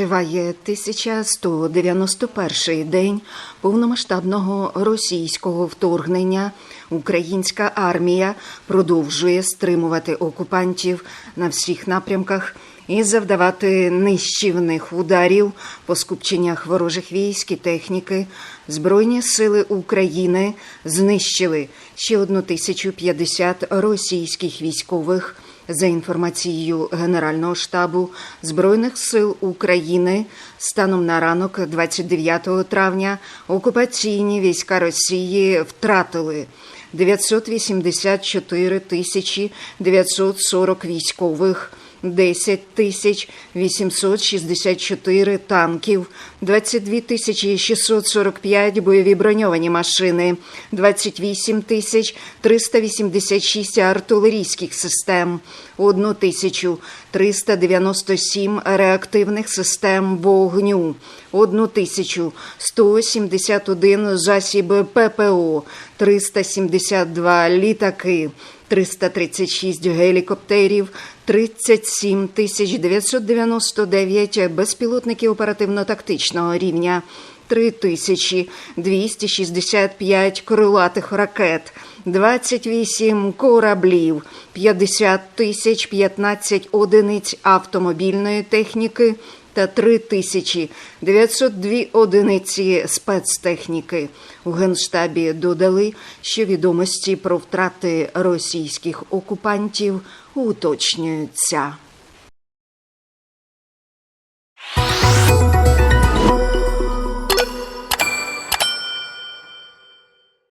Триває 1191 день повномасштабного російського вторгнення. Українська армія продовжує стримувати окупантів на всіх напрямках і завдавати нищівних ударів по скупченнях ворожих військ і техніки. Збройні сили України знищили ще 1050 російських військових. За інформацією Генерального штабу Збройних сил України, станом на ранок 29 травня окупаційні війська Росії втратили 984 тисячі 940 військових. 10 тисяч 864 танків, 22 тисячі 645 бойові броньовані машини, 28 тисяч 386 артилерійських систем, 1 тисячу 397 реактивних систем вогню, 1 тисячу 171 засіби ППО, 372 літаки, 336 гелікоптерів, 37 тисяч 999 безпілотників оперативно-тактичного рівня, 3 тисячі 265 крилатих ракет, 28 кораблів, 50 тисяч 15 одиниць автомобільної техніки та 3 тисячі 902 одиниці спецтехніки. У Генштабі додали, що відомості про втрати російських окупантів уточнюються.